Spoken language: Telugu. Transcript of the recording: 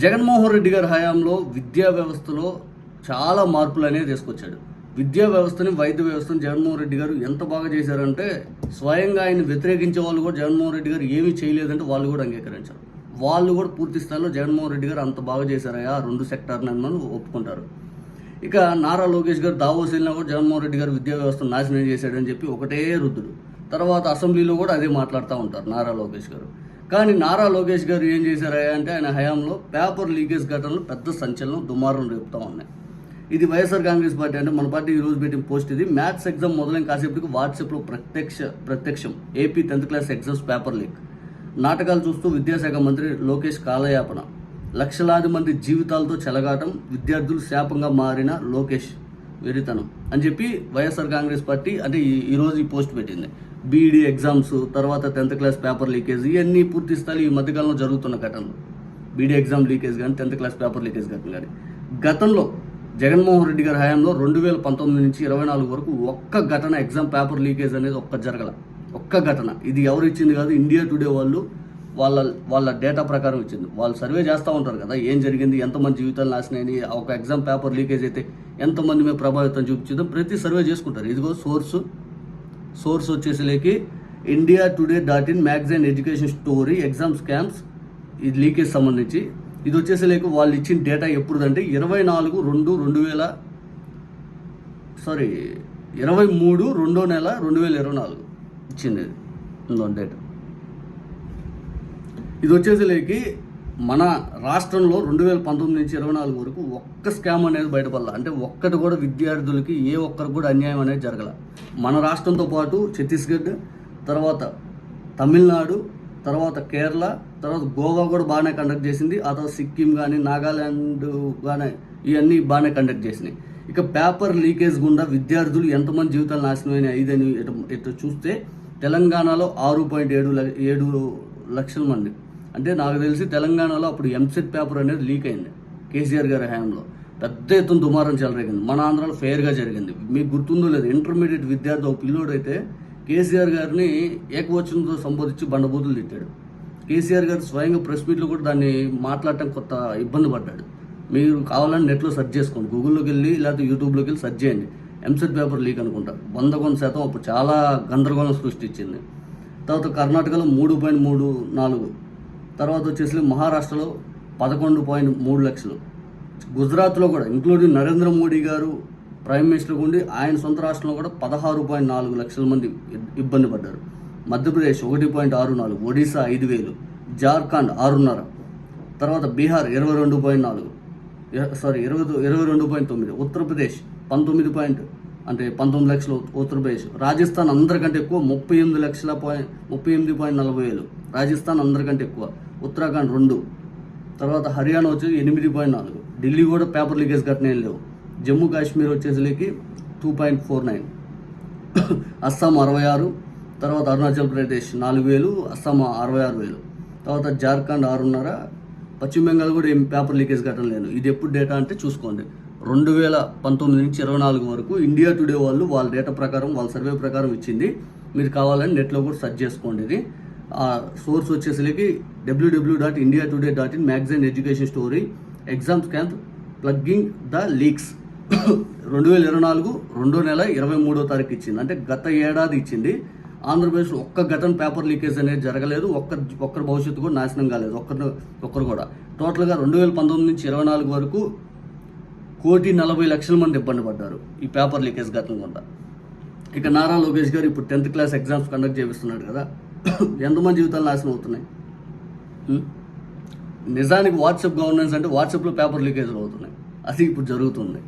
జగన్మోహన్ రెడ్డి గారి హయాంలో విద్యా వ్యవస్థలో చాలా మార్పులు అనేవి తీసుకొచ్చాడు. విద్యా వ్యవస్థని వైద్య వ్యవస్థని జగన్మోహన్ రెడ్డి గారు ఎంత బాగా చేశారంటే స్వయంగా ఆయన వ్యతిరేకించే వాళ్ళు కూడా జగన్మోహన్ రెడ్డి గారు ఏమీ చేయలేదంటే వాళ్ళు కూడా అంగీకరించారు. వాళ్ళు కూడా పూర్తి స్థాయిలో జగన్మోహన్ రెడ్డి గారు అంత బాగా చేశారయా రెండు సెక్టార్ని అని మనం ఒప్పుకుంటారు. ఇక నారా లోకేష్ గారు దావోస్ వెళ్ళినా కూడా జగన్మోహన్ రెడ్డి గారు విద్యా వ్యవస్థను నాశనం చేశాడని చెప్పి ఒకటే రుద్దుడు. తర్వాత అసెంబ్లీలో కూడా అదే మాట్లాడుతూ ఉంటారు నారా లోకేష్ గారు. కానీ నారా లోకేష్ గారు ఏం చేశారా అంటే ఆయన హయాంలో పేపర్ లీకేజ్ ఘటనలు పెద్ద సంచలనం దుమారం రేపుతూ ఉన్నాయి. ఇది వైఎస్ఆర్ కాంగ్రెస్ పార్టీ అంటే మన పార్టీ ఈరోజు పెట్టిన పోస్ట్ ఇది. మ్యాథ్స్ ఎగ్జామ్ మొదలైన కాసేపటికి వాట్సాప్లో ప్రత్యక్ష ప్రత్యక్షం. AP tenth class exams paper leak. నాటకాలు చూస్తూ విద్యాశాఖ మంత్రి లోకేష్ కాలయాపన. లక్షలాది మంది జీవితాలతో చెలగాటం విద్యార్థులు శాపంగా మారిన లోకేష్. వెరితనం అని చెప్పి వైఎస్ఆర్ కాంగ్రెస్ పార్టీ అంటే ఈ- ఈ పోస్ట్ పెట్టింది. బీఈడీ ఎగ్జామ్స్ తర్వాత టెన్త్ క్లాస్ పేపర్ లీకేజ్ ఇవన్నీ పూర్తి స్థాయి ఈ మధ్యకాలంలో జరుగుతున్న ఘటనలు. బీడీ ఎగ్జామ్ లీకేజ్ కానీ టెన్త్ క్లాస్ పేపర్ లీకేజ్ ఘటన కానీ. గతంలో జగన్మోహన్ రెడ్డి గారి హయాంలో రెండు వేల పంతొమ్మిది నుంచి ఇరవై నాలుగు వరకు ఒక్క ఘటన ఎగ్జామ్ పేపర్ లీకేజ్ అనేది ఒక్క జరగల. ఒక్క ఘటన. ఇది ఎవరు ఇచ్చింది కాదు ఇండియా టుడే వాళ్ళు వాళ్ళ వాళ్ళ డేటా ప్రకారం ఇచ్చింది. వాళ్ళు సర్వే చేస్తూ ఉంటారు కదా ఏం జరిగింది ఎంతమంది జీవితాలు నాశనైనాయి ఒక ఎగ్జామ్ పేపర్ లీకేజ్ అయితే ఎంతమంది మేము ప్రభావితం చూపించిందో ప్రతి సర్వే చేసుకుంటారు. ఇదిగో సోర్సు సోర్స్ వచ్చేసరికి India Today dot in magazine education story exam scams ఇది లీకేజ్ సంబంధించి. ఇది వచ్చేసరికి వాళ్ళు ఇచ్చిన డేటా ఎప్పుడుదంటే ఇరవై నాలుగు రెండు రెండు వేల సారీ ఇరవై మూడు రెండో నెల రెండు వేల ఇరవై నాలుగు ఇచ్చింది డేటా ఇది వచ్చేసరికి మన రాష్ట్రంలో రెండు వేల పంతొమ్మిది నుంచి ఇరవై నాలుగు వరకు ఒక్క స్కామ్ అనేది బయటపడాల. అంటే ఒక్కటి కూడా విద్యార్థులకి ఏ ఒక్కరికి కూడా అన్యాయం అనేది జరగల. మన రాష్ట్రంతో పాటు ఛత్తీస్గఢ్ తర్వాత తమిళనాడు తర్వాత కేరళ తర్వాత గోవా కూడా బాగానే కండక్ట్ చేసింది. ఆ తర్వాత సిక్కిం కానీ నాగాల్యాండ్ కానీ ఇవన్నీ బాగానే కండక్ట్ చేసినాయి. ఇక పేపర్ లీకేజ్ గుండా విద్యార్థులు ఎంతమంది జీవితాలు నాశనమైన ఐదని ఇటు ఇటు చూస్తే తెలంగాణలో ఆరు పాయింట్ ఏడు ఏడు లక్షల మంది. అంటే నాకు తెలిసి తెలంగాణలో అప్పుడు ఎంసెట్ పేపర్ అనేది లీక్ అయింది. కేసీఆర్ గారి హయాంలో. పెద్ద ఎత్తున దుమారం చెలరేగింది. మన ఆంధ్రాలో ఫెయిర్గా జరిగింది. మీకు గుర్తుందో లేదు ఇంటర్మీడియట్ విద్యార్థి ఒక పిల్లోడైతే కేసీఆర్ గారిని ఏకవచనంతో సంబోధించి బండబూతులు తిట్టాడు. కేసీఆర్ గారు స్వయంగా ప్రెస్ మీట్లో కూడా దాన్ని మాట్లాడటం కొత్త ఇబ్బంది పడ్డాడు. మీరు కావాలని నెట్లో సెర్చ్ చేసుకోండి. గూగుల్లోకి వెళ్ళి లేకపోతే యూట్యూబ్లోకి వెళ్ళి సెర్చ్ చేయండి. ఎంసెట్ పేపర్ లీక్ అనుకుంటా. వంద కొంత శాతం అప్పుడు చాలా గందరగోళం సృష్టించింది. తర్వాత కర్ణాటకలో మూడు పాయింట్ మూడు నాలుగు తర్వాత వచ్చేసి మహారాష్ట్రలో పదకొండు పాయింట్ మూడు లక్షలు. గుజరాత్లో కూడా ఇంక్లూడింగ్ నరేంద్ర మోడీ గారు ప్రైమ్ మినిస్టర్ ఉండి ఆయన సొంత రాష్ట్రంలో కూడా పదహారు పాయింట్ నాలుగు లక్షల మంది ఇబ్బంది పడ్డారు. మధ్యప్రదేశ్ ఒకటి పాయింట్ ఆరు నాలుగు ఒడిశా ఐదు వేలు జార్ఖండ్ ఆరున్నర తర్వాత బీహార్ ఇరవై రెండు పాయింట్ నాలుగు సారీ ఇరవై ఇరవై రెండు పాయింట్ తొమ్మిది ఉత్తరప్రదేశ్ పంతొమ్మిది పాయింట్ అంటే పంతొమ్మిది లక్షలు ఉత్తరప్రదేశ్. రాజస్థాన్ అందరికంటే ఎక్కువ ముప్పై ఎనిమిది లక్షల పాయింట్ ముప్పై ఎనిమిది పాయింట్ నలభై వేలు రాజస్థాన్ అందరికంటే ఎక్కువ. ఉత్తరాఖండ్ రెండు. తర్వాత హర్యానా వచ్చి ఎనిమిది పాయింట్ నాలుగు. ఢిల్లీ కూడా పేపర్ లీకేజ్ ఘటన ఏం లేవు. జమ్మూ కాశ్మీర్ వచ్చేసరికి two point four nine. Assam అరవై ఆరు. తర్వాత అరుణాచల్ ప్రదేశ్ నాలుగు వేలు అస్సాం అరవై ఆరు వేలు. తర్వాత జార్ఖండ్ ఆరున్నర. పశ్చిమ బెంగాల్ కూడా ఏం పేపర్ లీకేజ్ ఘటన లేదు. ఇది ఎప్పుడు డేటా అంటే చూసుకోండి. రెండు వేల పంతొమ్మిది నుంచి ఇరవై నాలుగు వరకు ఇండియా టుడే వాళ్ళు వాళ్ళ డేటా ప్రకారం వాళ్ళ సర్వే ప్రకారం ఇచ్చింది. మీరు కావాలని నెట్లో కూడా సెర్చ్ చేసుకోండి ఇది. ఆ సోర్స్ వచ్చేసరికి WWW dot India Today dot in magazine education story exams camp plugging the leaks రెండు వేల ఇరవై నాలుగు రెండో నెల ఇరవై మూడో తారీఖు ఇచ్చింది. అంటే గత ఏడాది ఇచ్చింది. ఆంధ్రప్రదేశ్లో ఒక్క గతం పేపర్ లీకేజ్ అనేది జరగలేదు. ఒక్క ఒక్కరి భవిష్యత్తు కూడా నాశనం కాలేదు. ఒక్కరు ఒక్కరు కూడా. టోటల్గా రెండు వేల పంతొమ్మిది నుంచి ఇరవై నాలుగు వరకు కోటి నలభై లక్షల మంది ఇబ్బంది పడ్డారు ఈ పేపర్ లీకేజ్ ఘటన వల్ల. ఇక నారా లోకేష్ గారు ఇప్పుడు టెన్త్ క్లాస్ ఎగ్జామ్స్ కండక్ట్ చేపిస్తున్నాడు కదా. ఎంతమంది జీవితాలు నాశనం అవుతున్నాయి? నిజానికి వాట్సాప్ గవర్నెన్స్ అంటే వాట్సాప్లో పేపర్ లీకేజ్లు అవుతున్నాయి. అది ఇప్పుడు జరుగుతుంది.